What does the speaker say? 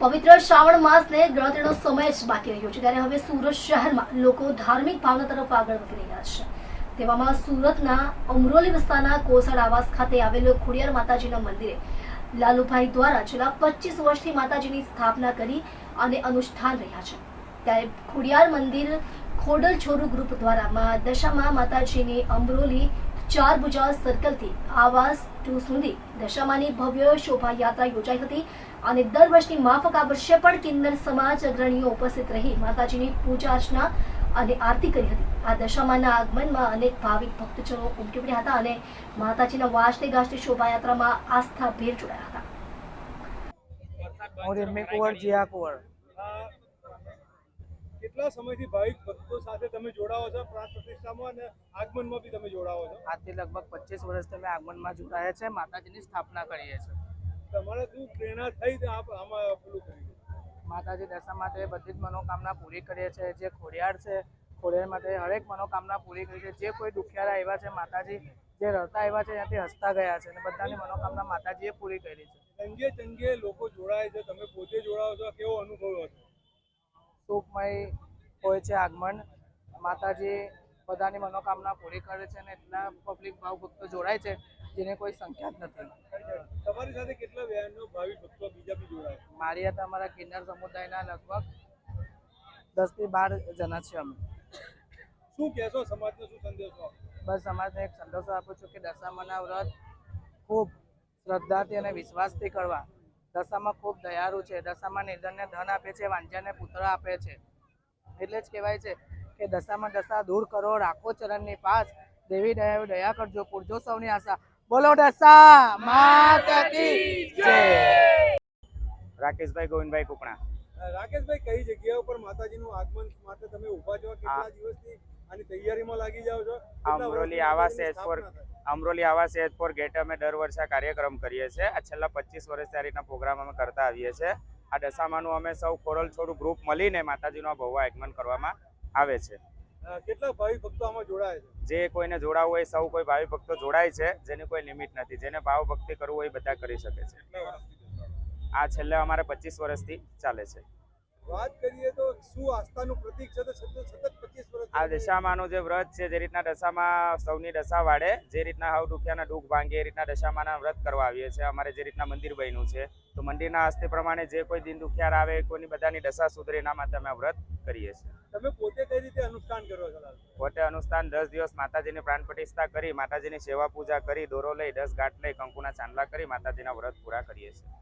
પવિત્ર શ્રાવણ માસને ગણતરીનો સમય જ બાકી રહ્યો છે. ત્યારે હવે સુરત શહેરમાં લોકો ધાર્મિક ભાવના તરફ આગળ વધી રહ્યા છે. તેવામાં સુરતના અમરોલી વિસ્તારના કોસળ આવાસ ખાતે આવેલું ખોડિયાર માતાજીના મંદિરે લાલુભાઈ દ્વારા છેલ્લા પચીસ વર્ષથી માતાજીની સ્થાપના કરી અને અનુષ્ઠાન રહ્યા છે. ત્યારે ખોડિયાર મંદિર ખોડલ છોરુ ગ્રુપ દ્વારા દશામાં માતાજીની અમરોલી ચાર ભુજા સર્કલથી આવાસ ટુ સુધી દશામાની ભવ્ય શોભાયાત્રા યોજાઈ હતી અને દર વર્ષની માફક આ વર્ષે પણ કિન્નર સમાજ અગ્રણીઓ ઉપસ્થિત રહી માતાજીની પૂજા અર્ચના અને આરતી કરી હતી. આ દશામાના આગમનમાં અનેક ભાવિક ભક્તજનો ઉમટી પડ્યા હતા અને માતાજીના વાજતે ગાજતે શોભાયાત્રામાં આસ્થા ભેર જોડાયા હતા. કેટલા સમયથી ભાવિક ભક્તો સાથે તમે જોડાવો છો? પ્રાણ પ્રતિષ્ઠામાં અને આગમનમાં બી તમે જોડાવો છો? આજથી લગભગ પચીસ વર્ષથી અમે આગમનમાં જોડાયા છે માતાજીની સ્થાપના કરીએ છીએ. તમારે શું પ્રેરણા થઈ આપ આમાં પેલું કરી? માતાજી દર્શન માટે બધી જ મનોકામના પૂરી કરીએ છીએ જે ખોડિયાર છે ખોડિયાર માટે હરેક મનોકામના પૂરી કરી છે. જે કોઈ દુખિયારા આવ્યા છે માતાજી જે રડતા આવ્યા છે ત્યાંથી હસતા ગયા છે અને બધાની મનોકામના માતાજીએ પૂરી કરી છે અંગે ચંગે લોકો જોડાય છે તમે પોતે જોડાવો છો કેવો અનુભવ હતો સુખમય હોય છે આગમન. માતાજી બધાની મનોકામના પૂરી કરે છે અને એટલા પબ્લિક ભાવ ભક્તો જોડાય છે જેને કોઈ સંખ્યા જ નથી. તમારી સાથે કેટલા વ્યાયામનો ભાવિક ભક્તો બીજા બી જોડાય? મારી હતા અમારા કિન્નર સમુદાયના લગભગ દસથી બાર જણા છે અમે. શું કહેશો સમાજને શું સંદેશો બસ સમાજને એક સંદેશો આપું છું કે દશામાના વ્રત ખૂબ શ્રદ્ધાથી અને વિશ્વાસથી કરવા. દશામાં ખૂબ દયાળુ છે. દશામાં નિર્ધનને ધન આપે છે વાંજાને પુત્ર આપે છે. એટલે જ કહેવાય છે કે દશામાં દશા દૂર કરો રાખો ચરણની પાસ. દેવી દયા દયા કરજો પૂરજો સૌની આશા. બોલો દશા માતા કી જય. રાકેશભાઈ ગોવિંદભાઈ કુકણા. રાકેશભાઈ કઈ જગ્યા ઉપર માતાજીનું આગમન માટે તમે ઊભા છો? કેટલા દિવસથી આની તૈયારીમાં લાગી જાવ છો? અમરોલી આવાસ એજ ફોર અમરોલી આવાસ એજ ફોર ગેટ અમે દર વર્ષે કાર્યક્રમ કરીએ છીએ. આ છેલ્લા પચીસ વર્ષથી આ રીતના પ્રોગ્રામ અમે કરતા આવીએ છીએ. આ દશામાનું અમે સૌ કોરલ છોડું ગ્રુપ મળીને માતાજીનું ભવ્ય આગમન કરવામાં આવે છે. કેટલા ભાવિ ભક્તો આમાં જોડાય છે? જે કોઈને જોડાવવું હોય સૌ કોઈ ભાવિ ભક્તો જોડાય છે જેની કોઈ લિમિટ નથી. જેને ભાવ ભક્તિ કરવું હોય એ બધા કરી શકે છે? આ છેલ્લે અમારે પચીસ વર્ષથી ચાલે છે. વાત કરીએ તો શું આસ્થાનું પ્રતીક છે? તો સતત સતત પચીસ વર્ષ આ દશામાનું જે વ્રત છે જે રીતના દશામાં સૌની દશા વાળે જે રીતના હવ દુખ્યાના દુઃખ ભાંગે એ રીતના દશામાના વ્રત કરવા આવીએ છીએ. અમારે જે રીતના મંદિર બન્યું છે તો મંદિરના હસ્તે પ્રમાણે જે કોઈ દિન દુખિયાર આવે કોઈની બધાની દશા સુધરે એના માટે અમે વ્રત કરીએ છીએ. તમે પોતે કઈ રીતે અનુષ્ઠાન કરો છો પોતે અનુષ્ઠાન દસ દિવસ માતાજીની પ્રાણ પ્રતિષ્ઠા કરી માતાજીની સેવા પૂજા કરી દોરો લઈ દસ ગાંઠ લઈ કંકુના ચાંદલા કરી માતાજીના વ્રત પૂરા કરીએ છીએ.